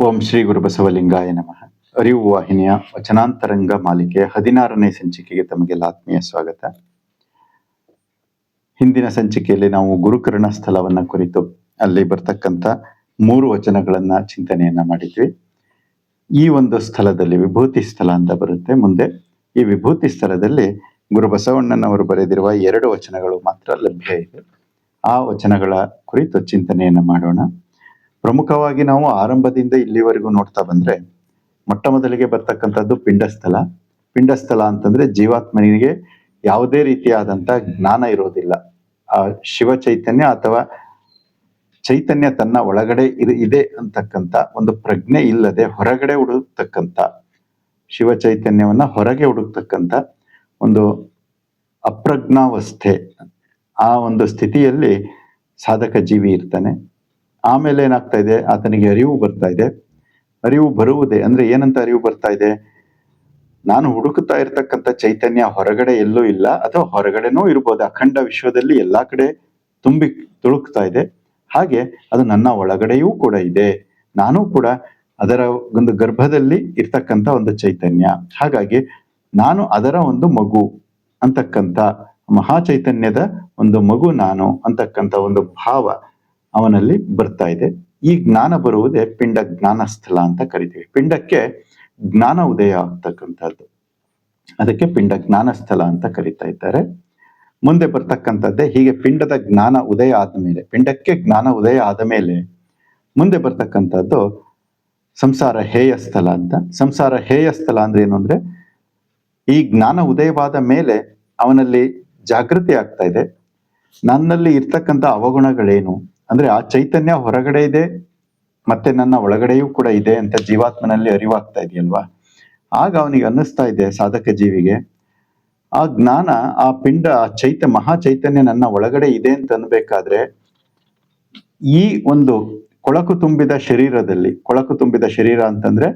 ಓಂ ಶ್ರೀ ಗುರು ಬಸವಲಿಂಗಾಯ ನಮಃ. ಅರಿವು ವಾಹಿನಿಯ ವಚನಾಂತರಂಗ ಮಾಲಿಕೆ ಹದಿನಾರನೇ ಸಂಚಿಕೆಗೆ ತಮಗೆಲ್ಲ ಆತ್ಮೀಯ ಸ್ವಾಗತ. ಹಿಂದಿನ ಸಂಚಿಕೆಯಲ್ಲಿ ನಾವು ಗುರುಕರ್ಣ ಸ್ಥಳವನ್ನ ಕುರಿತು ಅಲ್ಲಿ ಬರ್ತಕ್ಕಂಥ ಮೂರು ವಚನಗಳನ್ನ ಚಿಂತನೆಯನ್ನ ಮಾಡಿದ್ವಿ. ಈ ಒಂದು ಸ್ಥಳದಲ್ಲಿ ವಿಭೂತಿ ಸ್ಥಳ ಅಂತ ಬರುತ್ತೆ. ಮುಂದೆ ಈ ವಿಭೂತಿ ಸ್ಥಳದಲ್ಲಿ ಗುರು ಬಸವಣ್ಣನವರು ಬರೆದಿರುವ ಎರಡು ವಚನಗಳು ಮಾತ್ರ ಲಭ್ಯ ಇದೆ. ಆ ವಚನಗಳ ಕುರಿತು ಚಿಂತನೆಯನ್ನ ಮಾಡೋಣ. ಪ್ರಮುಖವಾಗಿ ನಾವು ಆರಂಭದಿಂದ ಇಲ್ಲಿವರೆಗೂ ನೋಡ್ತಾ ಬಂದ್ರೆ ಮೊಟ್ಟ ಮೊದಲಿಗೆ ಬರ್ತಕ್ಕಂಥದ್ದು ಪಿಂಡಸ್ಥಲ ಪಿಂಡಸ್ಥಲ ಅಂತಂದ್ರೆ ಜೀವಾತ್ಮನಿಗೆ ಯಾವುದೇ ರೀತಿಯಾದಂತ ಜ್ಞಾನ ಇರೋದಿಲ್ಲ. ಆ ಶಿವ ಚೈತನ್ಯ ಅಥವಾ ಚೈತನ್ಯ ತನ್ನ ಒಳಗಡೆ ಇದು ಅಂತಕ್ಕಂಥ ಒಂದು ಪ್ರಜ್ಞೆ ಇಲ್ಲದೆ ಹೊರಗಡೆ ಹುಡುಕ್ತಕ್ಕಂಥ ಶಿವ ಚೈತನ್ಯವನ್ನ ಹೊರಗೆ ಹುಡುಕ್ತಕ್ಕಂಥ ಒಂದು ಅಪ್ರಜ್ಞಾವಸ್ಥೆ ಆ ಒಂದು ಸ್ಥಿತಿಯಲ್ಲಿ ಸಾಧಕ ಜೀವಿ ಇರ್ತಾನೆ. ಆಮೇಲೆ ಏನಾಗ್ತಾ ಇದೆ? ಆತನಿಗೆ ಅರಿವು ಬರ್ತಾ ಇದೆ. ಅರಿವು ಬರುವುದೇ ಅಂದ್ರೆ ಏನಂತ ಅರಿವು ಬರ್ತಾ ಇದೆ? ನಾನು ಹುಡುಕುತ್ತಾ ಇರ್ತಕ್ಕಂಥ ಚೈತನ್ಯ ಹೊರಗಡೆ ಎಲ್ಲೂ ಇಲ್ಲ. ಅಥವಾ ಹೊರಗಡೆನೂ ಇರ್ಬೋದು. ಅಖಂಡ ವಿಶ್ವದಲ್ಲಿ ಎಲ್ಲಾ ಕಡೆ ತುಂಬಿ ತುಳುಕ್ತಾ ಇದೆ. ಹಾಗೆ ಅದು ನನ್ನ ಒಳಗಡೆಯೂ ಕೂಡ ಇದೆ. ನಾನು ಕೂಡ ಅದರ ಒಂದು ಗರ್ಭದಲ್ಲಿ ಇರ್ತಕ್ಕಂಥ ಒಂದು ಚೈತನ್ಯ. ಹಾಗಾಗಿ ನಾನು ಅದರ ಒಂದು ಮಗು ಅಂತಕ್ಕಂಥ ಮಹಾ ಚೈತನ್ಯದ ಒಂದು ಮಗು ನಾನು ಅಂತಕ್ಕಂಥ ಒಂದು ಭಾವ ಅವನಲ್ಲಿ ಬರ್ತಾ ಇದೆ. ಈ ಜ್ಞಾನ ಬರುವುದೇ ಪಿಂಡ ಜ್ಞಾನ ಸ್ಥಳ ಅಂತ ಕರಿತೀವಿ. ಪಿಂಡಕ್ಕೆ ಜ್ಞಾನ ಉದಯ ಆಗ್ತಕ್ಕಂಥದ್ದು. ಅದಕ್ಕೆ ಪಿಂಡ ಜ್ಞಾನ ಸ್ಥಳ ಅಂತ ಕರಿತಾ ಇದ್ದಾರೆ. ಮುಂದೆ ಬರ್ತಕ್ಕಂಥದ್ದೇ ಹೀಗೆ ಪಿಂಡದ ಜ್ಞಾನ ಉದಯ ಆದ ಮೇಲೆ, ಪಿಂಡಕ್ಕೆ ಜ್ಞಾನ ಉದಯ ಆದ ಮೇಲೆ ಮುಂದೆ ಬರ್ತಕ್ಕಂಥದ್ದು ಸಂಸಾರ ಹೇಯ ಸ್ಥಳ ಅಂತ. ಸಂಸಾರ ಹೇಯ ಸ್ಥಳ ಅಂದ್ರೆ ಏನು ಅಂದ್ರೆ ಈ ಜ್ಞಾನ ಉದಯವಾದ ಮೇಲೆ ಅವನಲ್ಲಿ ಜಾಗೃತಿ ಆಗ್ತಾ ಇದೆ. ನನ್ನಲ್ಲಿ ಇರ್ತಕ್ಕಂಥ ಅವಗುಣಗಳೇನು? ಅಂದ್ರೆ ಆ ಚೈತನ್ಯ ಹೊರಗಡೆ ಇದೆ, ಮತ್ತೆ ನನ್ನ ಒಳಗಡೆಯೂ ಕೂಡ ಇದೆ ಅಂತ ಜೀವಾತ್ಮನಲ್ಲಿ ಅರಿವಾಗ್ತಾ ಇದೆಯಲ್ವಾ? ಆಗ ಅವನಿಗೆ ಅನ್ನಿಸ್ತಾ ಇದೆ ಸಾಧಕ ಜೀವಿಗೆ, ಆ ಜ್ಞಾನ, ಆ ಪಿಂಡ, ಆ ಚೈತ, ಮಹಾ ಚೈತನ್ಯ ನನ್ನ ಒಳಗಡೆ ಇದೆ ಅಂತ ಅನ್ಬೇಕಾದ್ರೆ, ಈ ಒಂದು ಕೊಳಕು ತುಂಬಿದ ಶರೀರದಲ್ಲಿ, ಕೊಳಕು ತುಂಬಿದ ಶರೀರ ಅಂತಂದ್ರೆ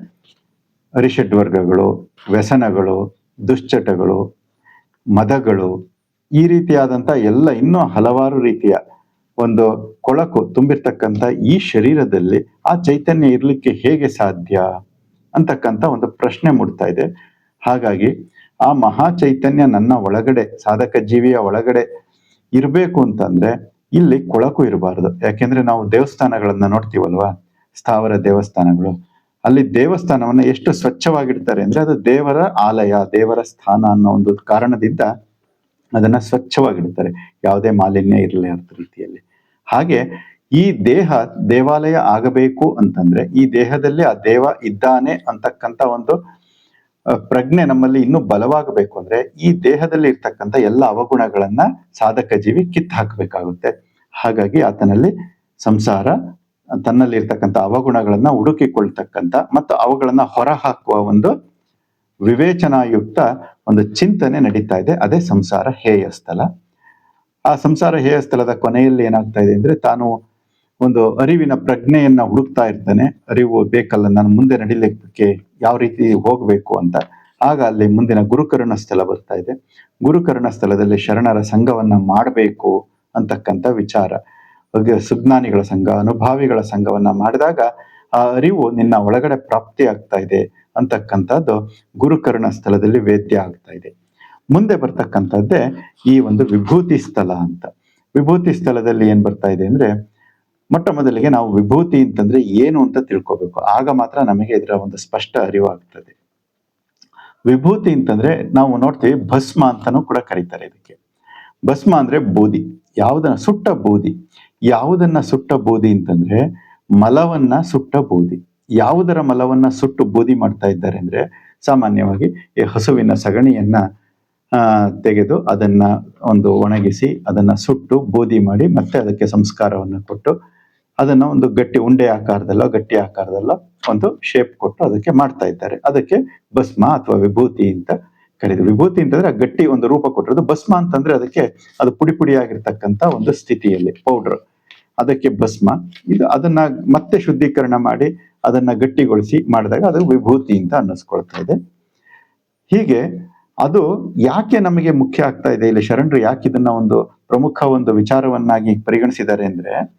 ಅರಿಷಡ್ ವರ್ಗಗಳು, ವ್ಯಸನಗಳು, ದುಶ್ಚಟಗಳು, ಮದಗಳು, ಈ ರೀತಿಯಾದಂತ ಎಲ್ಲ ಇನ್ನೂ ಹಲವಾರು ರೀತಿಯ ಒಂದು ಕೊಳಕು ತುಂಬಿರ್ತಕ್ಕಂಥ ಈ ಶರೀರದಲ್ಲಿ ಆ ಚೈತನ್ಯ ಇರಲಿಕ್ಕೆ ಹೇಗೆ ಸಾಧ್ಯ ಅಂತಕ್ಕಂಥ ಒಂದು ಪ್ರಶ್ನೆ ಮೂಡ್ತಾ ಇದೆ. ಹಾಗಾಗಿ ಆ ಮಹಾ ಚೈತನ್ಯ ನನ್ನ ಒಳಗಡೆ, ಸಾಧಕ ಜೀವಿಯ ಒಳಗಡೆ ಇರಬೇಕು ಅಂತಂದ್ರೆ ಇಲ್ಲಿ ಕೊಳಕು ಇರಬಾರದು. ಯಾಕೆಂದ್ರೆ ನಾವು ದೇವಸ್ಥಾನಗಳನ್ನ ನೋಡ್ತೀವಲ್ವಾ? ಸ್ಥಾವರ ದೇವಸ್ಥಾನಗಳು. ಅಲ್ಲಿ ದೇವಸ್ಥಾನವನ್ನ ಎಷ್ಟು ಸ್ವಚ್ಛವಾಗಿಡ್ತಾರೆ ಅಂದ್ರೆ ಅದು ದೇವರ ಆಲಯ, ದೇವರ ಸ್ಥಾನ ಅನ್ನೋ ಒಂದು ಕಾರಣದಿಂದ ಅದನ್ನ ಸ್ವಚ್ಛವಾಗಿಡ್ತಾರೆ. ಯಾವುದೇ ಮಾಲಿನ್ಯ ಇರಲಿ ಅಂತ ರೀತಿಯಲ್ಲಿ. ಹಾಗೆ ಈ ದೇಹ ದೇವಾಲಯ ಆಗಬೇಕು ಅಂತಂದ್ರೆ ಈ ದೇಹದಲ್ಲಿ ಆ ದೇವ ಇದ್ದಾನೆ ಅಂತಕ್ಕಂಥ ಒಂದು ಪ್ರಜ್ಞೆ ನಮ್ಮಲ್ಲಿ ಇನ್ನೂ ಬಲವಾಗಬೇಕು ಅಂದ್ರೆ ಈ ದೇಹದಲ್ಲಿ ಇರ್ತಕ್ಕಂಥ ಎಲ್ಲ ಅವಗುಣಗಳನ್ನ ಸಾಧಕ ಜೀವಿ ಕಿತ್ತು ಹಾಕಬೇಕಾಗುತ್ತೆ. ಹಾಗಾಗಿ ಆತನಲ್ಲಿ ಸಂಸಾರ, ತನ್ನಲ್ಲಿ ಇರ್ತಕ್ಕಂಥ ಅವಗುಣಗಳನ್ನ ಹುಡುಕಿಕೊಳ್ತಕ್ಕಂಥ ಮತ್ತು ಅವುಗಳನ್ನ ಹೊರ ಹಾಕುವ ಒಂದು ವಿವೇಚನಾಯುಕ್ತ ಒಂದು ಚಿಂತನೆ ನಡೀತಾ ಇದೆ. ಅದೇ ಸಂಸಾರ ಹೇಯ ಸ್ಥಳ ಆ ಸಂಸಾರ ಹೇಯ ಸ್ಥಳದ ಕೊನೆಯಲ್ಲಿ ಏನಾಗ್ತಾ ಇದೆ ಅಂದ್ರೆ ತಾನು ಒಂದು ಅರಿವಿನ ಪ್ರಜ್ಞೆಯನ್ನ ಹುಡುಕ್ತಾ ಇರ್ತಾನೆ. ಅರಿವು ಬೇಕಲ್ಲ, ನಾನು ಮುಂದೆ ನಡಿಲಿಕ್ಕೆ ಯಾವ ರೀತಿ ಹೋಗಬೇಕು ಅಂತ. ಆಗ ಅಲ್ಲಿ ಮುಂದಿನ ಗುರುಕರ್ಣ ಸ್ಥಳ ಬರ್ತಾ ಇದೆ. ಗುರುಕರ್ಣ ಸ್ಥಳದಲ್ಲಿ ಶರಣರ ಸಂಘವನ್ನ ಮಾಡಬೇಕು ಅಂತಕ್ಕಂಥ ವಿಚಾರ. ಸುಜ್ಞಾನಿಗಳ ಸಂಘ, ಅನುಭಾವಿಗಳ ಸಂಘವನ್ನ ಮಾಡಿದಾಗ ಆ ಅರಿವು ನಿನ್ನ ಒಳಗಡೆ ಪ್ರಾಪ್ತಿ ಆಗ್ತಾ ಇದೆ ಅಂತಕ್ಕಂಥದ್ದು ಗುರುಕರ್ಣ ಸ್ಥಳದಲ್ಲಿ ವೇದ್ಯ ಆಗ್ತಾ ಇದೆ. ಮುಂದೆ ಬರ್ತಕ್ಕಂಥದ್ದೇ ಈ ಒಂದು ವಿಭೂತಿ ಸ್ಥಳ ಅಂತ. ವಿಭೂತಿ ಸ್ಥಳದಲ್ಲಿ ಏನು ಬರ್ತಾ ಇದೆ ಅಂದ್ರೆ ಮೊಟ್ಟ ಮೊದಲಿಗೆ ನಾವು ವಿಭೂತಿ ಅಂತಂದ್ರೆ ಏನು ಅಂತ ತಿಳ್ಕೋಬೇಕು. ಆಗ ಮಾತ್ರ ನಮಗೆ ಇದರ ಒಂದು ಸ್ಪಷ್ಟ ಅರಿವಾಗ್ತದೆ. ವಿಭೂತಿ ಅಂತಂದ್ರೆ ನಾವು ನೋಡ್ತೀವಿ ಭಸ್ಮ ಅಂತಾನೂ ಕೂಡ ಕರೀತಾರೆ ಇದಕ್ಕೆ. ಭಸ್ಮ ಅಂದ್ರೆ ಬೂದಿ. ಯಾವುದನ್ನ ಸುಟ್ಟ ಬೂದಿ. ಯಾವುದನ್ನ ಸುಟ್ಟ ಬೂದಿ ಅಂತಂದ್ರೆ ಮಲವನ್ನ ಸುಟ್ಟ ಬೂದಿ. ಯಾವುದರ ಮಲವನ್ನ ಸುಟ್ಟು ಬೂದಿ ಮಾಡ್ತಾ ಇದ್ದಾರೆ ಅಂದ್ರೆ ಸಾಮಾನ್ಯವಾಗಿ ಈ ಹಸುವಿನ ಸಗಣಿಯನ್ನ ತೆಗೆದು ಅದನ್ನ ಒಂದು ಒಣಗಿಸಿ ಅದನ್ನ ಸುಟ್ಟು ಬೂದಿ ಮಾಡಿ ಮತ್ತೆ ಅದಕ್ಕೆ ಸಂಸ್ಕಾರವನ್ನು ಕೊಟ್ಟು ಅದನ್ನ ಒಂದು ಗಟ್ಟಿ ಉಂಡೆ ಆಕಾರದಲ್ಲೋ, ಗಟ್ಟಿ ಆಕಾರದಲ್ಲೋ ಒಂದು ಶೇಪ್ ಕೊಟ್ಟು ಅದಕ್ಕೆ ಮಾಡ್ತಾ ಇದ್ದಾರೆ. ಅದಕ್ಕೆ ಭಸ್ಮ ಅಥವಾ ವಿಭೂತಿ ಅಂತ ಕರೀತಾರೆ. ವಿಭೂತಿ ಅಂತಂದ್ರೆ ಆ ಗಟ್ಟಿ ಒಂದು ರೂಪ ಕೊಟ್ಟಿರೋದು. ಭಸ್ಮ ಅಂತಂದ್ರೆ ಅದಕ್ಕೆ ಅದು ಪುಡಿ ಪುಡಿಯಾಗಿರ್ತಕ್ಕಂಥ ಒಂದು ಸ್ಥಿತಿಯಲ್ಲಿ ಪೌಡರ್ ಅದಕ್ಕೆ ಭಸ್ಮ. ಇದು ಅದನ್ನ ಮತ್ತೆ ಶುದ್ಧೀಕರಣ ಮಾಡಿ ಅದನ್ನ ಗಟ್ಟಿಗೊಳಿಸಿ ಮಾಡಿದಾಗ ಅದು ವಿಭೂತಿ ಅಂತ ಅನ್ನಿಸ್ಕೊಳ್ತಾ ಇದೆ. ಹೀಗೆ ಅದು ಯಾಕೆ ನಮಗೆ ಮುಖ್ಯ ಆಗ್ತಾ ಇದೆ? ಇಲ್ಲಿ ಶರಣರು ಯಾಕೆ ಇದನ್ನ ಒಂದು ಪ್ರಮುಖ ಒಂದು ವಿಚಾರವನ್ನಾಗಿ ಪರಿಗಣಿಸಿದ್ದಾರೆ ಅಂದ್ರೆ,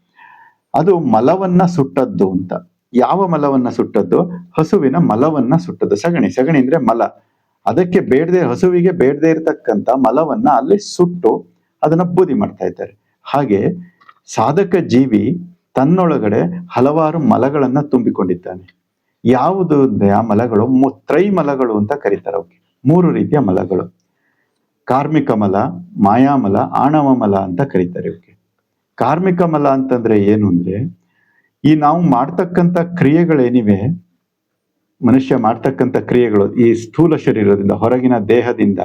ಅದು ಮಲವನ್ನ ಸುಟ್ಟದ್ದು ಅಂತ. ಯಾವ ಮಲವನ್ನ ಸುಟ್ಟದ್ದು? ಹಸುವಿನ ಮಲವನ್ನ ಸುಟ್ಟದ್ದು. ಸಗಣಿ ಸಗಣಿ ಅಂದ್ರೆ ಮಲ. ಅದಕ್ಕೆ ಬೇಡದೆ, ಹಸುವಿಗೆ ಬೇಡದೆ ಇರತಕ್ಕಂತ ಮಲವನ್ನ ಅಲ್ಲಿ ಸುಟ್ಟು ಅದನ್ನ ಬೂದಿ ಮಾಡ್ತಾ ಇದ್ದಾರೆ. ಹಾಗೆ ಸಾಧಕ ಜೀವಿ ತನ್ನೊಳಗಡೆ ಹಲವಾರು ಮಲಗಳನ್ನ ತುಂಬಿಕೊಂಡಿದ್ದಾನೆ. ಯಾವುದು ಆ ಮಲಗಳು ತ್ರೈಮಲಗಳು ಅಂತ ಕರೀತಾರೆ ಅವಕ್ಕೆ ಮೂರು ರೀತಿಯ ಮಲಗಳು. ಕಾರ್ಮಿಕ ಮಲ ಮಾಯಾಮಲ ಆಣವ ಮಲ ಅಂತ ಕರೀತಾರೆ ಇವಕ್ಕೆ ಕಾರ್ಮಿಕ ಮಲ ಅಂತಂದ್ರೆ ಏನು ಅಂದ್ರೆ, ಈ ನಾವು ಮಾಡ್ತಕ್ಕಂಥ ಕ್ರಿಯೆಗಳೇನಿವೆ, ಮನುಷ್ಯ ಮಾಡ್ತಕ್ಕಂಥ ಕ್ರಿಯೆಗಳು, ಈ ಸ್ಥೂಲ ಶರೀರದಿಂದ, ಹೊರಗಿನ ದೇಹದಿಂದ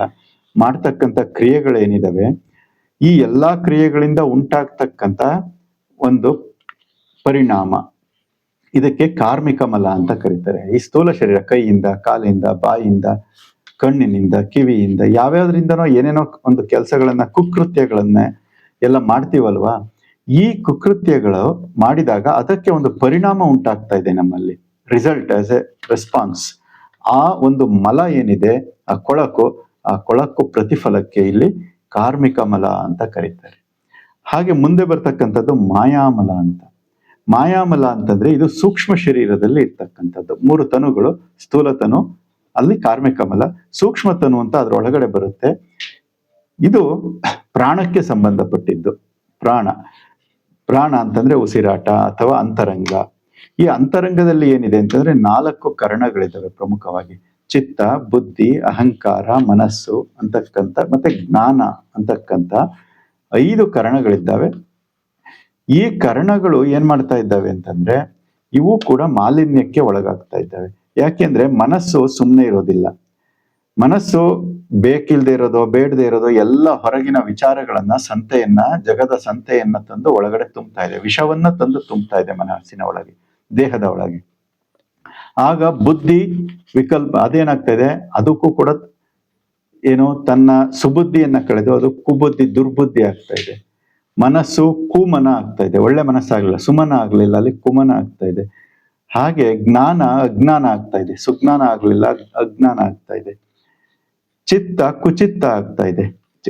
ಮಾಡ್ತಕ್ಕಂಥ ಕ್ರಿಯೆಗಳೇನಿದಾವೆ, ಈ ಎಲ್ಲಾ ಕ್ರಿಯೆಗಳಿಂದ ಉಂಟಾಗ್ತಕ್ಕಂಥ ಒಂದು ಪರಿಣಾಮ. ಇದಕ್ಕೆ ಕಾರ್ಮಿಕ ಮಲ ಅಂತ ಕರೀತಾರೆ. ಈ ಸ್ಥೂಲ ಶರೀರ ಕೈಯಿಂದ, ಕಾಲಿಂದ ಬಾಯಿಯಿಂದ ಕಣ್ಣಿನಿಂದ, ಕಿವಿಯಿಂದ, ಯಾವ್ಯಾವ್ದ್ರಿಂದನೋ ಏನೇನೋ ಒಂದು ಕೆಲಸಗಳನ್ನ, ಕುಕೃತ್ಯಗಳನ್ನ ಎಲ್ಲ ಮಾಡ್ತೀವಲ್ವಾ? ಈ ಕುಕೃತ್ಯಗಳು ಮಾಡಿದಾಗ ಅದಕ್ಕೆ ಒಂದು ಪರಿಣಾಮ ಉಂಟಾಗ್ತಾ ಇದೆ ನಮ್ಮಲ್ಲಿ. ರಿಸಲ್ಟ್ ಆಸ್ ಎ ರೆಸ್ಪಾನ್ಸ್ ಆ ಒಂದು ಮಲ ಏನಿದೆ, ಆ ಕೊಳಕು ಆ ಕೊಳಕು ಪ್ರತಿಫಲಕ್ಕೆ ಇಲ್ಲಿ ಕಾರ್ಮಿಕ ಮಲ ಅಂತ ಕರೀತಾರೆ. ಹಾಗೆ ಮುಂದೆ ಬರ್ತಕ್ಕಂಥದ್ದು ಮಾಯಾಮಲ ಅಂತ. ಮಾಯಾಮಲ ಅಂತಂದ್ರೆ ಇದು ಸೂಕ್ಷ್ಮ ಶರೀರದಲ್ಲಿ ಇರ್ತಕ್ಕಂಥದ್ದು. ಮೂರು ತನುಗಳು ಸ್ಥೂಲ ತನು ಅಲ್ಲಿ ಕಾರ್ಮಿಕ ಮಲ ಸೂಕ್ಷ್ಮತನು ಅಂತ ಅದ್ರ ಒಳಗಡೆ ಬರುತ್ತೆ. ಇದು ಪ್ರಾಣಕ್ಕೆ ಸಂಬಂಧಪಟ್ಟಿದ್ದು. ಪ್ರಾಣ. ಪ್ರಾಣ ಅಂತಂದ್ರೆ ಉಸಿರಾಟ ಅಥವಾ ಅಂತರಂಗ. ಈ ಅಂತರಂಗದಲ್ಲಿ ಏನಿದೆ ಅಂತಂದ್ರೆ ನಾಲ್ಕು ಕರಣಗಳಿದ್ದಾವೆ ಪ್ರಮುಖವಾಗಿ. ಚಿತ್ತ, ಬುದ್ಧಿ, ಅಹಂಕಾರ, ಮನಸ್ಸು ಅಂತಕ್ಕಂಥ ಮತ್ತೆ ಜ್ಞಾನ ಅಂತಕ್ಕಂಥ ಐದು ಕರಣಗಳಿದ್ದಾವೆ. ಈ ಕರಣಗಳು ಏನ್ ಮಾಡ್ತಾ ಇದ್ದಾವೆ ಅಂತಂದ್ರೆ ಇವು ಕೂಡ ಮಾಲಿನ್ಯಕ್ಕೆ ಒಳಗಾಗ್ತಾ ಇದ್ದಾವೆ. ಯಾಕೆಂದ್ರೆ ಮನಸ್ಸು ಸುಮ್ಮನೆ ಇರೋದಿಲ್ಲ. ಮನಸ್ಸು ಬೇಕಿಲ್ದೇ ಇರೋದು, ಬೇಡದೆ ಇರೋದು ಎಲ್ಲ ಹೊರಗಿನ ವಿಚಾರಗಳನ್ನ, ಸಂತೆಯನ್ನ, ಜಗದ ಸಂತೆಯನ್ನ ತಂದು ಒಳಗಡೆ ತುಂಬ್ತಾ ಇದೆ. ವಿಷವನ್ನ ತಂದು ತುಂಬ್ತಾ ಇದೆ ಮನಸ್ಸಿನ ಒಳಗೆ, ದೇಹದ ಒಳಗೆ. ಆಗ ಬುದ್ಧಿ ವಿಕಲ್ಪ, ಅದೇನಾಗ್ತಾ ಇದೆ? ಅದಕ್ಕೂ ಕೂಡ ಏನು, ತನ್ನ ಸುಬುದ್ಧಿಯನ್ನ ಕಳೆದು ಅದು ಕುಬುದ್ಧಿ, ದುರ್ಬುದ್ಧಿ ಆಗ್ತಾ ಇದೆ. ಮನಸ್ಸು ಕುಮನ ಆಗ್ತಾ ಇದೆ. ಒಳ್ಳೆ ಮನಸ್ಸಾಗ್ಲಿಲ್ಲ ಸುಮನ ಆಗ್ಲಿಲ್ಲ, ಅಲ್ಲಿ ಕುಮನ ಆಗ್ತಾ ಇದೆ. ಹಾಗೆ ಜ್ಞಾನ ಅಜ್ಞಾನ ಆಗ್ತಾ ಇದೆ. ಸುಜ್ಞಾನ ಆಗ್ಲಿಲ್ಲ, ಅಜ್ಞಾನ ಆಗ್ತಾ ಇದೆ. ಚಿತ್ತ ಕುಚಿತ್ತ ಆಗ್ತಾ ಇದೆ.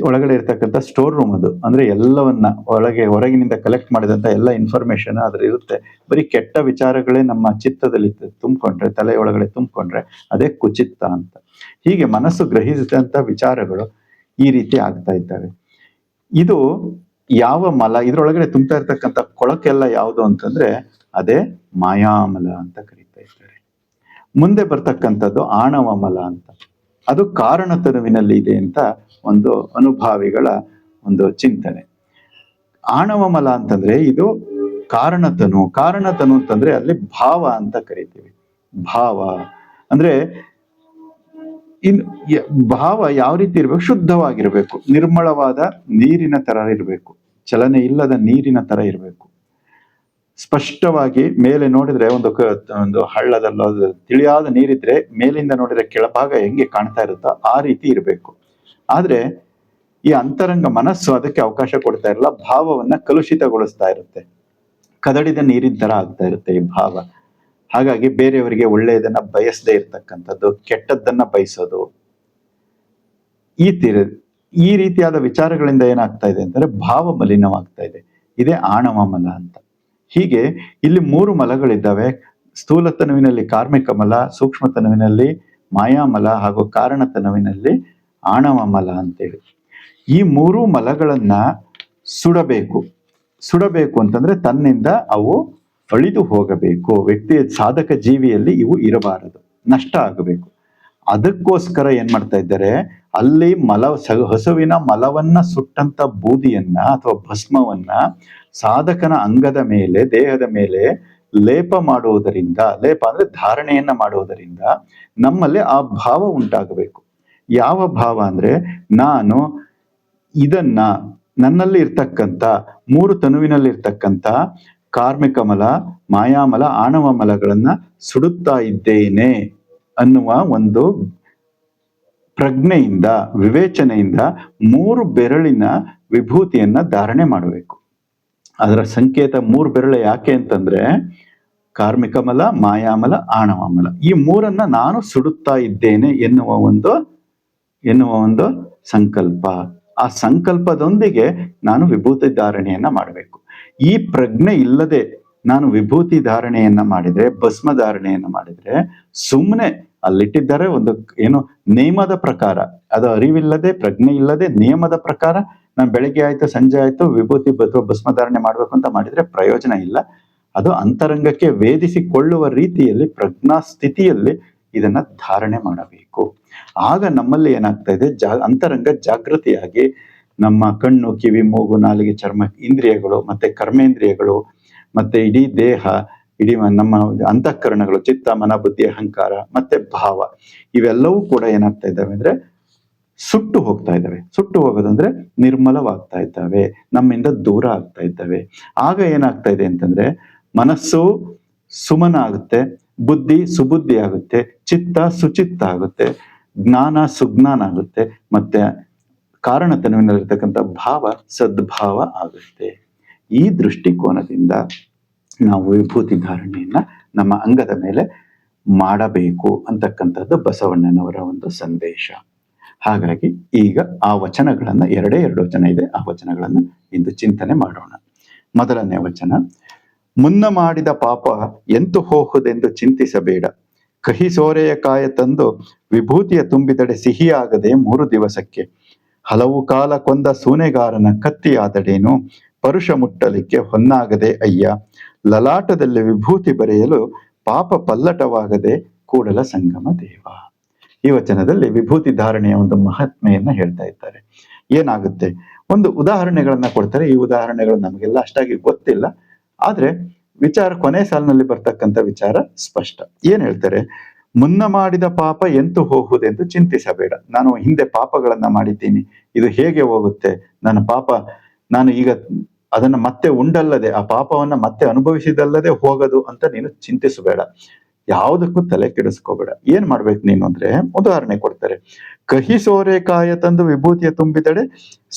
ಒಳಗಡೆ ಇರ್ತಕ್ಕಂಥ ಸ್ಟೋರ್ ರೂಮ್ ಅದು. ಅಂದ್ರೆ ಎಲ್ಲವನ್ನ ಒಳಗೆ, ಹೊರಗಿನಿಂದ ಕಲೆಕ್ಟ್ ಮಾಡಿದಂತ ಎಲ್ಲ ಇನ್ಫಾರ್ಮೇಶನ್ ಅದ್ರ ಇರುತ್ತೆ. ಬರೀ ಕೆಟ್ಟ ವಿಚಾರಗಳೇ ನಮ್ಮ ಚಿತ್ತದಲ್ಲಿ ತುಂಬಿಕೊಂಡ್ರೆ, ತಲೆ ಒಳಗಡೆ ತುಂಬ್ಕೊಂಡ್ರೆ ಅದೇ ಕುಚಿತ್ತ ಅಂತ. ಹೀಗೆ ಮನಸ್ಸು ಗ್ರಹಿಸಿದಂತ ವಿಚಾರಗಳು ಈ ರೀತಿ ಆಗ್ತಾ ಇದ್ದಾವೆ. ಇದು ಯಾವ ಮಲ, ಇದ್ರೊಳಗಡೆ ತುಂಬ್ತಾ ಇರ್ತಕ್ಕಂಥ ಕೊಳಕೆಲ್ಲ ಯಾವುದು ಅಂತಂದ್ರೆ ಅದೇ ಮಾಯಾಮಲ ಅಂತ ಕರೀತಾ ಇದ್ದಾರೆ. ಮುಂದೆ ಬರ್ತಕ್ಕಂಥದ್ದು ಆಣವ ಮಲ ಅಂತ. ಅದು ಕಾರಣ ತನುವಿನಲ್ಲಿ ಇದೆ ಅಂತ ಒಂದು ಅನುಭಾವಿಗಳ ಒಂದು ಚಿಂತನೆ. ಆಣವ ಮಲ ಅಂತಂದ್ರೆ ಇದು ಕಾರಣತನು. ಕಾರಣತನು ಅಂತಂದ್ರೆ ಅಲ್ಲಿ ಭಾವ ಅಂತ ಕರಿತೀವಿ. ಭಾವ. ಅಂದ್ರೆ ಇನ್ ಭಾವ ಯಾವ ರೀತಿ ಇರ್ಬೇಕು? ಶುದ್ಧವಾಗಿರ್ಬೇಕು. ನಿರ್ಮಳವಾದ ನೀರಿನ ತರ ಇರಬೇಕು. ಚಲನೆ ಇಲ್ಲದ ನೀರಿನ ತರ ಇರಬೇಕು. ಸ್ಪಷ್ಟವಾಗಿ ಮೇಲೆ ನೋಡಿದ್ರೆ ಒಂದು ಒಂದು ಹಳ್ಳದಲ್ಲ ತಿಳಿಯಾದ ನೀರಿದ್ರೆ ಮೇಲಿಂದ ನೋಡಿದ್ರೆ ಕೆಳಭಾಗ ಹೆಂಗೆ ಕಾಣ್ತಾ ಇರುತ್ತೋ ಆ ರೀತಿ ಇರಬೇಕು. ಆದ್ರೆ ಈ ಅಂತರಂಗ ಮನಸ್ಸು ಅದಕ್ಕೆ ಅವಕಾಶ ಕೊಡ್ತಾ ಇರಲ್ಲ, ಭಾವವನ್ನ ಕಲುಷಿತಗೊಳಿಸ್ತಾ ಇರುತ್ತೆ. ಕದಡಿದ ನೀರಿನ ತರ ಆಗ್ತಾ ಇರುತ್ತೆ ಈ ಭಾವ. ಹಾಗಾಗಿ ಬೇರೆಯವರಿಗೆ ಒಳ್ಳೆಯದನ್ನ ಬಯಸದೇ ಇರತಕ್ಕಂಥದ್ದು, ಕೆಟ್ಟದ್ದನ್ನ ಬಯಸೋದು. ಈ ತೀರ, ಈ ರೀತಿಯಾದ ವಿಚಾರಗಳಿಂದ ಏನಾಗ್ತಾ ಇದೆ ಅಂದ್ರೆ ಭಾವ ಮಲಿನವಾಗ್ತಾ ಇದೆ. ಇದೇ ಆಣವ ಮಲ ಅಂತ. ಹೀಗೆ ಇಲ್ಲಿ ಮೂರು ಮಲಗಳಿದ್ದಾವೆ. ಸ್ಥೂಲ ತನುವಿನಲ್ಲಿ ಕಾರ್ಮಿಕ ಮಲ ಸೂಕ್ಷ್ಮ ತನುವಿನಲ್ಲಿ ಮಾಯಾಮಲ ಹಾಗೂ ಕಾರಣ ತನುವಿನಲ್ಲಿ ಆಣವ ಮಲ ಅಂತೇಳಿ. ಈ ಮೂರು ಮಲಗಳನ್ನ ಸುಡಬೇಕು. ಸುಡಬೇಕು ಅಂತಂದ್ರೆ ತನ್ನಿಂದ ಅವು ಅಳಿದು ಹೋಗಬೇಕು. ವ್ಯಕ್ತಿಯ ಸಾಧಕ ಜೀವಿಯಲ್ಲಿ ಇವು ಇರಬಾರದು. ನಷ್ಟ ಆಗಬೇಕು. ಅದಕ್ಕೋಸ್ಕರ ಏನ್ ಮಾಡ್ತಾ ಇದ್ದಾರೆ? ಅಲ್ಲಿ ಮಲ ಹಸುವಿನ ಮಲವನ್ನ ಸುಟ್ಟಂತ ಬೂದಿಯನ್ನ ಅಥವಾ ಭಸ್ಮವನ್ನ ಸಾಧಕನ ಅಂಗದ ಮೇಲೆ, ದೇಹದ ಮೇಲೆ ಲೇಪ ಮಾಡುವುದರಿಂದ, ಲೇಪ ಅಂದ್ರೆ ಧಾರಣೆಯನ್ನ ಮಾಡುವುದರಿಂದ ನಮ್ಮಲ್ಲಿ ಆ ಭಾವ ಉಂಟಾಗಬೇಕು. ಯಾವ ಭಾವ ಅಂದ್ರೆ ನಾನು ಇದನ್ನ ನನ್ನಲ್ಲಿ ಇರ್ತಕ್ಕಂಥ ಮೂರು ತನುವಿನಲ್ಲಿ ಇರ್ತಕ್ಕಂಥ ಕಾರ್ಮಿಕ ಮಲ ಮಾಯಾಮಲ ಆಣವ ಮಲಗಳನ್ನ ಸುಡುತ್ತಾ ಇದ್ದೇನೆ ಅನ್ನುವ ಒಂದು ಪ್ರಜ್ಞೆಯಿಂದ, ವಿವೇಚನೆಯಿಂದ ಮೂರು ಬೆರಳಿನ ವಿಭೂತಿಯನ್ನ ಧಾರಣೆ ಮಾಡಬೇಕು. ಅದರ ಸಂಕೇತ ಮೂರು ಬೆರಳೆ ಯಾಕೆ ಅಂತಂದ್ರೆ ಕಾರ್ಮಿಕ ಮಲ ಮಾಯಾಮಲ ಆಣವ ಮಲ. ಈ ಮೂರನ್ನ ನಾನು ಸುಡುತ್ತಾ ಇದ್ದೇನೆ ಎನ್ನುವ ಒಂದು ಎನ್ನುವ ಒಂದು ಸಂಕಲ್ಪ. ಆ ಸಂಕಲ್ಪದೊಂದಿಗೆ ನಾನು ವಿಭೂತಿ ಧಾರಣೆಯನ್ನ ಮಾಡಬೇಕು. ಈ ಪ್ರಜ್ಞೆ ಇಲ್ಲದೆ ನಾನು ವಿಭೂತಿ ಧಾರಣೆಯನ್ನ ಮಾಡಿದ್ರೆ, ಭಸ್ಮ ಧಾರಣೆಯನ್ನ ಮಾಡಿದ್ರೆ ಸುಮ್ಮನೆ ಅಲ್ಲಿಟ್ಟಿದ್ದಾರೆ ಒಂದು ಏನು ನಿಯಮದ ಪ್ರಕಾರ. ಅದು ಅರಿವಿಲ್ಲದೆ, ಪ್ರಜ್ಞೆ ಇಲ್ಲದೆ ನಿಯಮದ ಪ್ರಕಾರ ನಾನು ಬೆಳಿಗ್ಗೆ ಆಯ್ತು, ಸಂಜೆ ಆಯ್ತು, ವಿಭೂತಿ ಅಥವಾ ಭಸ್ಮಧಾರಣೆ ಮಾಡಬೇಕು ಅಂತ ಮಾಡಿದ್ರೆ ಪ್ರಯೋಜನ ಇಲ್ಲ. ಅದು ಅಂತರಂಗಕ್ಕೆ ವೇದಿಸಿಕೊಳ್ಳುವ ರೀತಿಯಲ್ಲಿ, ಪ್ರಜ್ಞಾ ಸ್ಥಿತಿಯಲ್ಲಿ ಇದನ್ನ ಧಾರಣೆ ಮಾಡಬೇಕು. ಆಗ ನಮ್ಮಲ್ಲಿ ಏನಾಗ್ತಾ ಇದೆ? ಜಾ, ಅಂತರಂಗ ಜಾಗೃತಿಯಾಗಿ ನಮ್ಮ ಕಣ್ಣು, ಕಿವಿ, ಮೂಗು, ನಾಲಿಗೆ, ಚರ್ಮ, ಇಂದ್ರಿಯಗಳು ಮತ್ತೆ ಕರ್ಮೇಂದ್ರಿಯಗಳು ಮತ್ತೆ ಇಡೀ ದೇಹ, ಇಡೀ ನಮ್ಮ ಅಂತಃಕರಣಗಳು, ಚಿತ್ತ, ಮನ, ಬುದ್ಧಿ, ಅಹಂಕಾರ ಮತ್ತೆ ಭಾವ ಇವೆಲ್ಲವೂ ಕೂಡ ಏನಾಗ್ತಾ ಇದ್ದಾವೆ ಅಂದ್ರೆ ಸುಟ್ಟು ಹೋಗ್ತಾ ಇದ್ದಾವೆ. ಸುಟ್ಟು ಹೋಗೋದಂದ್ರೆ ನಿರ್ಮಲವಾಗ್ತಾ ಇದ್ದಾವೆ. ನಮ್ಮಿಂದ ದೂರ ಆಗ್ತಾ ಇದ್ದಾವೆ. ಆಗ ಏನಾಗ್ತಾ ಇದೆ ಅಂತಂದ್ರೆ ಮನಸ್ಸು ಸುಮನ ಆಗುತ್ತೆ ಬುದ್ಧಿ ಸುಬುದ್ಧಿ ಆಗುತ್ತೆ, ಚಿತ್ತ ಸುಚಿತ್ತ ಆಗುತ್ತೆ, ಜ್ಞಾನ ಸುಜ್ಞಾನ ಆಗುತ್ತೆ, ಮತ್ತೆ ಕಾರಣತನವಿನಲ್ಲಿರ್ತಕ್ಕಂತ ಭಾವ ಸದ್ಭಾವ ಆಗುತ್ತೆ. ಈ ದೃಷ್ಟಿಕೋನದಿಂದ ನಾವು ವಿಭೂತಿ ಧಾರಣೆಯನ್ನ ನಮ್ಮ ಅಂಗದ ಮೇಲೆ ಮಾಡಬೇಕು ಅಂತಕ್ಕಂಥದ್ದು ಬಸವಣ್ಣನವರ ಒಂದು ಸಂದೇಶ. ಹಾಗಾಗಿ ಈಗ ಆ ವಚನಗಳನ್ನ, ಎರಡೇ ಎರಡು ವಚನ ಇದೆ, ಆ ವಚನಗಳನ್ನು ಇಂದು ಚಿಂತನೆ ಮಾಡೋಣ. ಮೊದಲನೇ ವಚನ, ಮುನ್ನ ಮಾಡಿದ ಪಾಪ ಎಂತು ಹೋಗುದೆಂದು ಚಿಂತಿಸಬೇಡ. ಕಹಿ ಸೋರೆಯ ಕಾಯ ತಂದು ವಿಭೂತಿಯ ತುಂಬಿದಡೆ ಸಿಹಿಯಾಗದೆ ಮೂರು ದಿವಸಕ್ಕೆ. ಹಲವು ಕಾಲ ಕೊಂದ ಸೂನೆಗಾರನ ಕತ್ತಿಯಾದಡೇನು? ಪರುಷ ಮುಟ್ಟಲಿಕ್ಕೆ ಹೊನ್ನಾಗದೆ ಅಯ್ಯ. ಲಲಾಟದಲ್ಲಿ ವಿಭೂತಿ ಬರೆಯಲು ಪಾಪ ಪಲ್ಲಟವಾಗದೆ ಕೂಡಲ ಸಂಗಮ ದೇವ. ಈ ವಚನದಲ್ಲಿ ವಿಭೂತಿ ಧಾರಣೆಯ ಒಂದು ಮಹಾತ್ಮೆಯನ್ನ ಹೇಳ್ತಾ ಇದ್ದಾರೆ. ಏನಾಗುತ್ತೆ? ಒಂದು ಉದಾಹರಣೆಗಳನ್ನ ಕೊಡ್ತಾರೆ. ಈ ಉದಾಹರಣೆಗಳು ನಮಗೆಲ್ಲ ಅಷ್ಟಾಗಿ ಗೊತ್ತಿಲ್ಲ. ಆದ್ರೆ ವಿಚಾರ ಕೊನೆ ಸಾಲಿನಲ್ಲಿ ಬರ್ತಕ್ಕಂಥ ವಿಚಾರ ಸ್ಪಷ್ಟ. ಏನ್ ಹೇಳ್ತಾರೆ? ಮುನ್ನ ಮಾಡಿದ ಪಾಪ ಎಂತು ಹೋಗುವುದೆಂದು ಚಿಂತಿಸಬೇಡ. ನಾನು ಹಿಂದೆ ಪಾಪಗಳನ್ನ ಮಾಡಿದ್ದೀನಿ. ಇದು ಹೇಗೆ ಹೋಗುತ್ತೆ? ನನ್ನ ಪಾಪ, ನಾನು ಈಗ ಅದನ್ನ ಮತ್ತೆ ಉಂಡಲ್ಲದೆ, ಆ ಪಾಪವನ್ನ ಮತ್ತೆ ಅನುಭವಿಸಿದಲ್ಲದೆ ಹೋಗದು ಅಂತ ನೀನು ಚಿಂತಿಸಬೇಡ. ಯಾವುದಕ್ಕೂ ತಲೆ ಕೆಡಿಸ್ಕೋಬೇಡ. ಏನ್ ಮಾಡ್ಬೇಕು ನೀನು ಅಂದ್ರೆ ಉದಾಹರಣೆ ಕೊಡ್ತಾರೆ. ಕಹಿ ಸೋರೆಕಾಯ ತಂದು ವಿಭೂತಿಯ ತುಂಬಿದಡೆ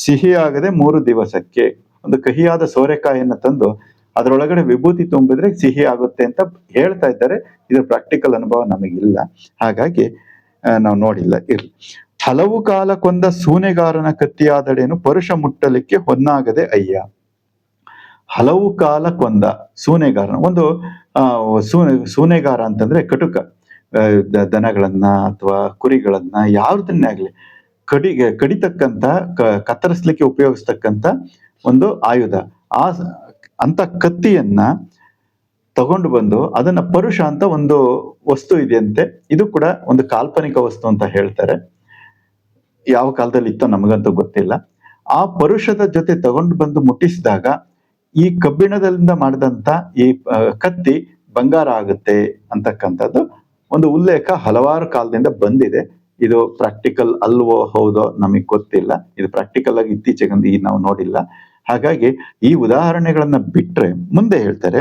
ಸಿಹಿ ಆಗದೆ ಮೂರು ದಿವಸಕ್ಕೆ. ಒಂದು ಕಹಿಯಾದ ಸೋರೆಕಾಯಿಯನ್ನ ತಂದು ಅದರೊಳಗಡೆ ವಿಭೂತಿ ತುಂಬಿದ್ರೆ ಸಿಹಿ ಆಗುತ್ತೆ ಅಂತ ಹೇಳ್ತಾ ಇದ್ದಾರೆ. ಇದು ಪ್ರಾಕ್ಟಿಕಲ್ ಅನುಭವ ನಮಗಿಲ್ಲ. ಹಾಗಾಗಿ ನಾವು ನೋಡಿಲ್ಲ. ಇರ್ಲಿ. ಹಲವು ಕಾಲ ಕೊಂದ ಸೂನೆಗಾರನ ಕತ್ತಿಯಾದಡೇನು ಪರುಷ ಮುಟ್ಟಲಿಕ್ಕೆ ಹೊನ್ನಾಗದೆ ಅಯ್ಯ. ಹಲವು ಕಾಲ ಕೊಂದ ಸೂನೆಗಾರನ, ಒಂದು ಸೂನೆ, ಸೂನೆಗಾರ ಅಂತಂದ್ರೆ ಕಟುಕ ದನಗಳನ್ನ ಅಥವಾ ಕುರಿಗಳನ್ನ ಯಾವ್ದನ್ನೇ ಆಗ್ಲಿ, ಕಡಿಗೆ, ಕಡಿತಕ್ಕಂತ ಕತ್ತರಿಸ್ಲಿಕ್ಕೆ ಉಪಯೋಗಿಸ್ತಕ್ಕಂಥ ಒಂದು ಆಯುಧ. ಆ ಅಂತ ಕತ್ತಿಯನ್ನ ತಗೊಂಡು ಬಂದು ಅದನ್ನ ಪರುಷ ಅಂತ ಒಂದು ವಸ್ತು ಇದೆಯಂತೆ. ಇದು ಕೂಡ ಒಂದು ಕಾಲ್ಪನಿಕ ವಸ್ತು ಅಂತ ಹೇಳ್ತಾರೆ. ಯಾವ ಕಾಲದಲ್ಲಿ ಇತ್ತೋ ನಮಗಂತೂ ಗೊತ್ತಿಲ್ಲ. ಆ ಪರುಷದ ಜೊತೆ ತಗೊಂಡು ಬಂದು ಮುಟ್ಟಿಸಿದಾಗ ಈ ಕಬ್ಬಿಣದಿಂದ ಮಾಡಿದಂತ ಈ ಕತ್ತಿ ಬಂಗಾರ ಆಗುತ್ತೆ ಅಂತಕ್ಕಂಥದ್ದು ಒಂದು ಉಲ್ಲೇಖ ಹಲವಾರು ಕಾಲದಿಂದ ಬಂದಿದೆ. ಇದು ಪ್ರಾಕ್ಟಿಕಲ್ ಅಲ್ವೋ ಹೌದೋ ನಮಗೆ ಗೊತ್ತಿಲ್ಲ. ಇದು ಪ್ರಾಕ್ಟಿಕಲ್ ಆಗಿ ಇತ್ತೀಚೆಗೆ ನಾವು ನೋಡಿಲ್ಲ. ಹಾಗಾಗಿ ಈ ಉದಾಹರಣೆಗಳನ್ನ ಬಿಟ್ರೆ ಮುಂದೆ ಹೇಳ್ತಾರೆ,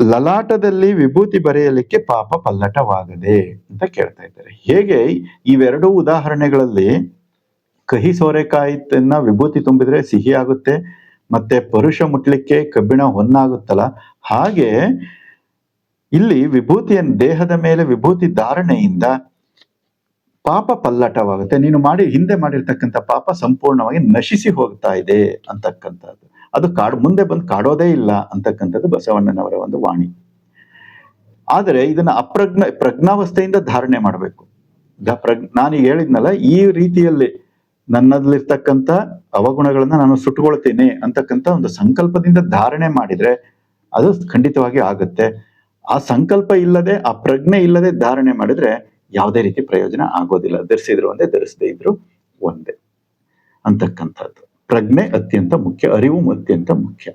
ಲಲಾಟದಲ್ಲಿ ವಿಭೂತಿ ಬರೆಯಲಿಕ್ಕೆ ಪಾಪ ಪಲ್ಲಟವಾಗದೆ ಅಂತ ಕೇಳ್ತಾ ಇದ್ದಾರೆ. ಹೇಗೆ ಇವೆರಡೂ ಉದಾಹರಣೆಗಳಲ್ಲಿ ಕಹಿ ಸೋರೆಕಾಯಿತನ್ನ ವಿಭೂತಿ ತುಂಬಿದ್ರೆ ಸಿಹಿ ಆಗುತ್ತೆ, ಮತ್ತೆ ಪರುಷ ಮುಟ್ಲಿಕ್ಕೆ ಕಬ್ಬಿಣ ಹೊನ್ನಾಗುತ್ತಲ್ಲ? ಹಾಗೆ ಇಲ್ಲಿ ವಿಭೂತಿಯ ದೇಹದ ಮೇಲೆ ವಿಭೂತಿ ಧಾರಣೆಯಿಂದ ಪಾಪ ಪಲ್ಲಟವಾಗುತ್ತೆ. ನೀನು ಮಾಡಿ, ಹಿಂದೆ ಮಾಡಿರ್ತಕ್ಕಂಥ ಪಾಪ ಸಂಪೂರ್ಣವಾಗಿ ನಶಿಸಿ ಹೋಗ್ತಾ ಇದೆ ಅಂತಕ್ಕಂಥದ್ದು. ಅದು ಕಾಡು, ಮುಂದೆ ಬಂದು ಕಾಡೋದೇ ಇಲ್ಲ ಅಂತಕ್ಕಂಥದ್ದು ಬಸವಣ್ಣನವರ ಒಂದು ವಾಣಿ. ಆದರೆ ಇದನ್ನ ಅಪ್ರಜ್ಞ, ಪ್ರಜ್ಞಾವಸ್ಥೆಯಿಂದ ಧಾರಣೆ ಮಾಡಬೇಕು. ಪ್ರಜ್ ನಾನೀಗ ಹೇಳಿದ್ನಲ್ಲ, ಈ ರೀತಿಯಲ್ಲಿ ನನ್ನಲ್ಲಿರ್ತಕ್ಕಂಥ ಅವಗುಣಗಳನ್ನ ನಾನು ಸುಟ್ಟುಕೊಳ್ತೀನಿ ಅಂತಕ್ಕಂಥ ಒಂದು ಸಂಕಲ್ಪದಿಂದ ಧಾರಣೆ ಮಾಡಿದ್ರೆ ಅದು ಖಂಡಿತವಾಗಿ ಆಗುತ್ತೆ. ಆ ಸಂಕಲ್ಪ ಇಲ್ಲದೆ, ಆ ಪ್ರಜ್ಞೆ ಇಲ್ಲದೆ ಧಾರಣೆ ಮಾಡಿದ್ರೆ ಯಾವುದೇ ರೀತಿ ಪ್ರಯೋಜನ ಆಗೋದಿಲ್ಲ. ಧರಿಸಿದ್ರು ಒಂದೇ, ಧರಿಸದೇ ಇದ್ರು ಒಂದೇ ಅಂತಕ್ಕಂಥದ್ದು. ಪ್ರಜ್ಞೆ ಅತ್ಯಂತ ಮುಖ್ಯ, ಅರಿವು ಅತ್ಯಂತ ಮುಖ್ಯ.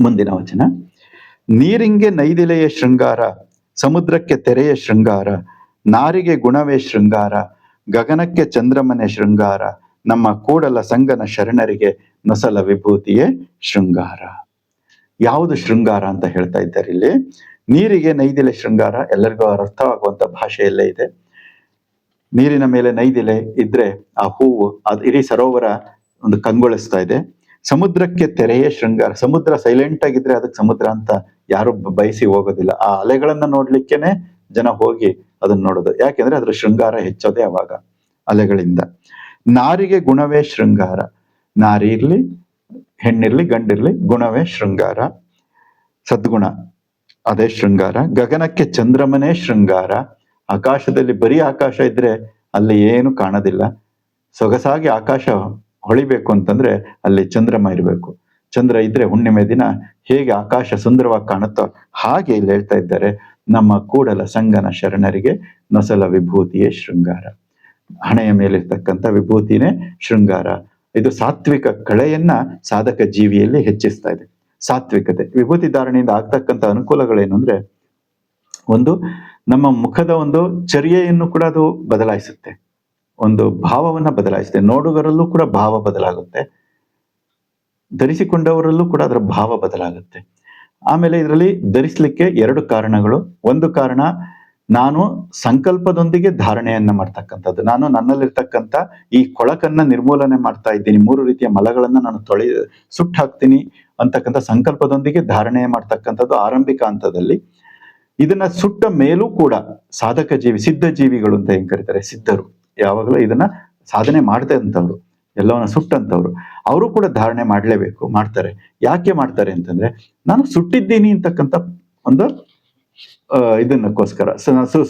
ಮುಂದಿನ ವಚನ. ನೀರಿಂಗೆ ನೈದಿಲೆಯ ಶೃಂಗಾರ, ಸಮುದ್ರಕ್ಕೆ ತೆರೆಯ ಶೃಂಗಾರ, ನಾರಿಗೆ ಗುಣವೇ ಶೃಂಗಾರ ಗಗನಕ್ಕೆ ಚಂದ್ರಮನೆ ಶೃಂಗಾರ, ನಮ್ಮ ಕೂಡಲ ಸಂಗನ ಶರಣರಿಗೆ ನೊಸಲ ವಿಭೂತಿಯೇ ಶೃಂಗಾರ. ಯಾವುದು ಶೃಂಗಾರ ಅಂತ ಹೇಳ್ತಾ ಇದ್ದಾರೆ ಇಲ್ಲಿ? ನೀರಿಗೆ ನೈದಿಲೆ ಶೃಂಗಾರ, ಎಲ್ಲರಿಗೂ ಅರ್ಥವಾಗುವಂತ ಭಾಷೆಯಲ್ಲೇ ಇದೆ. ನೀರಿನ ಮೇಲೆ ನೈದಿಲೆ ಇದ್ರೆ ಆ ಹೂವು, ಅದು ಇಡೀ ಸರೋವರ ಒಂದು ಕಂಗೊಳಿಸ್ತಾ ಇದೆ. ಸಮುದ್ರಕ್ಕೆ ತೆರೆಯೇ ಶೃಂಗಾರ, ಸಮುದ್ರ ಸೈಲೆಂಟ್ ಆಗಿದ್ರೆ ಅದಕ್ಕೆ ಸಮುದ್ರ ಅಂತ ಯಾರು ಬಯಸಿ ಹೋಗೋದಿಲ್ಲ. ಆ ಅಲೆಗಳನ್ನ ನೋಡ್ಲಿಕ್ಕೆನೆ ಜನ ಹೋಗಿ ಅದನ್ನ ನೋಡೋದು. ಯಾಕೆಂದ್ರೆ ಅದ್ರ ಶೃಂಗಾರ ಹೆಚ್ಚೋದೇ ಅವಾಗ, ಅಲೆಗಳಿಂದ. ನಾರಿಗೆ ಗುಣವೇ ಶೃಂಗಾರ. ನಾರಿ ಇರ್ಲಿ ಹೆಣ್ಣಿರ್ಲಿ, ಗಂಡಿರ್ಲಿ ಗುಣವೇ ಶೃಂಗಾರ. ಸದ್ಗುಣ, ಅದೇ ಶೃಂಗಾರ. ಗಗನಕ್ಕೆ ಚಂದ್ರಮನೇ ಶೃಂಗಾರ. ಆಕಾಶದಲ್ಲಿ ಬರೀ ಆಕಾಶ ಇದ್ರೆ ಅಲ್ಲಿ ಏನು ಕಾಣೋದಿಲ್ಲ. ಸೊಗಸಾಗಿ ಆಕಾಶ ಹೊಳಿಬೇಕು ಅಂತಂದ್ರೆ ಅಲ್ಲಿ ಚಂದ್ರಮ ಇರಬೇಕು. ಚಂದ್ರ ಇದ್ರೆ ಹುಣ್ಣಿಮೆ ದಿನ ಹೇಗೆ ಆಕಾಶ ಸುಂದರವಾಗಿ ಕಾಣುತ್ತೋ ಹಾಗೆ ಇಲ್ಲಿ ಹೇಳ್ತಾ ಇದ್ದಾರೆ. ನಮ್ಮ ಕೂಡಲ ಸಂಗನ ಶರಣರಿಗೆ ನೊಸಲ ವಿಭೂತಿಯೇ ಶೃಂಗಾರ. ಹಣೆಯ ಮೇಲಿರ್ತಕ್ಕಂಥ ವಿಭೂತಿನೇ ಶೃಂಗಾರ. ಇದು ಸಾತ್ವಿಕ ಕಳೆಯನ್ನ ಸಾಧಕ ಜೀವಿಯಲ್ಲಿ ಹೆಚ್ಚಿಸ್ತಾ ಇದೆ. ಸಾತ್ವಿಕತೆ. ವಿಭೂತಿ ಧಾರಣೆಯಿಂದ ಆಗ್ತಕ್ಕಂಥ ಅನುಕೂಲಗಳೇನು ಅಂದ್ರೆ, ಒಂದು ನಮ್ಮ ಮುಖದ ಒಂದು ಚರ್ಯೆಯನ್ನು ಕೂಡ ಅದು ಬದಲಾಯಿಸುತ್ತೆ. ಒಂದು ಭಾವವನ್ನ ಬದಲಾಯಿಸುತ್ತೆ. ನೋಡುಗರಲ್ಲೂ ಕೂಡ ಭಾವ ಬದಲಾಗುತ್ತೆ. ಧರಿಸಿಕೊಂಡವರಲ್ಲೂ ಕೂಡ ಅದರ ಭಾವ ಬದಲಾಗುತ್ತೆ. ಆಮೇಲೆ ಇದರಲ್ಲಿ ಧರಿಸಲಿಕ್ಕೆ ಎರಡು ಕಾರಣಗಳು. ಒಂದು ಕಾರಣ, ನಾನು ಸಂಕಲ್ಪದೊಂದಿಗೆ ಧಾರಣೆಯನ್ನ ಮಾಡ್ತಕ್ಕಂಥದ್ದು. ನಾನು ನನ್ನಲ್ಲಿರ್ತಕ್ಕಂಥ ಈ ಕೊಳಕನ್ನ ನಿರ್ಮೂಲನೆ ಮಾಡ್ತಾ ಇದ್ದೀನಿ. ಮೂರು ರೀತಿಯ ಮಲಗಳನ್ನ ನಾನು ತೊಳೆ, ಸುಟ್ಟು ಹಾಕ್ತೀನಿ ಅಂತಕ್ಕಂಥ ಸಂಕಲ್ಪದೊಂದಿಗೆ ಧಾರಣೆ ಮಾಡ್ತಕ್ಕಂಥದ್ದು ಆರಂಭಿಕ ಹಂತದಲ್ಲಿ. ಇದನ್ನ ಸುಟ್ಟ ಮೇಲೂ ಕೂಡ ಸಾಧಕ ಜೀವಿ, ಸಿದ್ಧ ಜೀವಿಗಳು ಅಂತ ಹೆಂಗ್ ಕರೀತಾರೆ? ಸಿದ್ಧರು. ಯಾವಾಗಲೂ ಇದನ್ನ ಸಾಧನೆ ಮಾಡದೆ ಅಂತವ್ರು ಎಲ್ಲವನ್ನ ಸುಟ್ಟಂತವ್ರು. ಅವರು ಕೂಡ ಧಾರಣೆ ಮಾಡಲೇಬೇಕು, ಮಾಡ್ತಾರೆ. ಯಾಕೆ ಮಾಡ್ತಾರೆ ಅಂತಂದ್ರೆ, ನಾನು ಸುಟ್ಟಿದ್ದೀನಿ ಅಂತಕ್ಕಂಥ ಒಂದು ಇದನ್ನಕ್ಕೋಸ್ಕರ.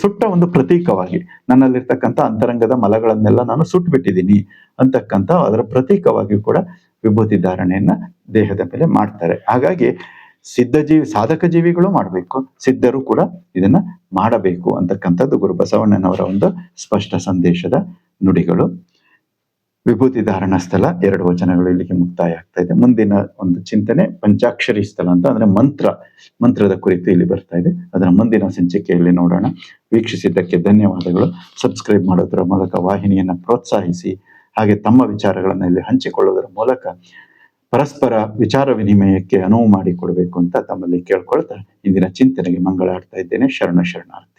ಸುಟ್ಟ ಒಂದು ಪ್ರತೀಕವಾಗಿ, ನನ್ನಲ್ಲಿರ್ತಕ್ಕಂಥ ಅಂತರಂಗದ ಮಲಗಳನ್ನೆಲ್ಲ ನಾನು ಸುಟ್ಬಿಟ್ಟಿದ್ದೀನಿ ಅಂತಕ್ಕಂಥ ಅದರ ಪ್ರತೀಕವಾಗಿ ಕೂಡ ವಿಭೂತಿ ಧಾರಣೆಯನ್ನ ದೇಹದ ಮೇಲೆ ಮಾಡ್ತಾರೆ. ಹಾಗಾಗಿ ಸಿದ್ಧಜೀವಿ, ಸಾಧಕ ಜೀವಿಗಳು ಮಾಡಬೇಕು. ಸಿದ್ಧರು ಕೂಡ ಇದನ್ನ ಮಾಡಬೇಕು ಅಂತಕ್ಕಂಥದ್ದು ಗುರು ಬಸವಣ್ಣನವರ ಒಂದು ಸ್ಪಷ್ಟ ಸಂದೇಶದ ನುಡಿಗಳು. ವಿಭೂತಿ ಧಾರಣ ಸ್ಥಳ ಎರಡು ವಚನಗಳು ಇಲ್ಲಿಗೆ ಮುಕ್ತಾಯ ಆಗ್ತಾ ಇದೆ. ಮುಂದಿನ ಒಂದು ಚಿಂತನೆ ಪಂಚಾಕ್ಷರಿ ಸ್ಥಳ ಅಂತ, ಅಂದ್ರೆ ಮಂತ್ರ, ಮಂತ್ರದ ಕುರಿತು ಇಲ್ಲಿ ಬರ್ತಾ ಇದೆ. ಅದರ ಮುಂದಿನ ಸಂಚಿಕೆಯಲ್ಲಿ ನೋಡೋಣ. ವೀಕ್ಷಿಸಿದ್ದಕ್ಕೆ ಧನ್ಯವಾದಗಳು. ಸಬ್ಸ್ಕ್ರೈಬ್ ಮಾಡೋದರ ಮೂಲಕ ವಾಹಿನಿಯನ್ನ ಪ್ರೋತ್ಸಾಹಿಸಿ, ಹಾಗೆ ತಮ್ಮ ವಿಚಾರಗಳನ್ನು ಇಲ್ಲಿ ಹಂಚಿಕೊಳ್ಳೋದರ ಮೂಲಕ ಪರಸ್ಪರ ವಿಚಾರ ವಿನಿಮಯಕ್ಕೆ ಅನುವು ಮಾಡಿಕೊಡಬೇಕು ಅಂತ ತಮ್ಮಲ್ಲಿ ಕೇಳ್ಕೊಳ್ತಾ ಇಂದಿನ ಚಿಂತನೆಗೆ ಮಂಗಳ ಆಡ್ತಾ ಇದ್ದೇನೆ. ಶರಣ ಶರಣಾರ್ಥಿ.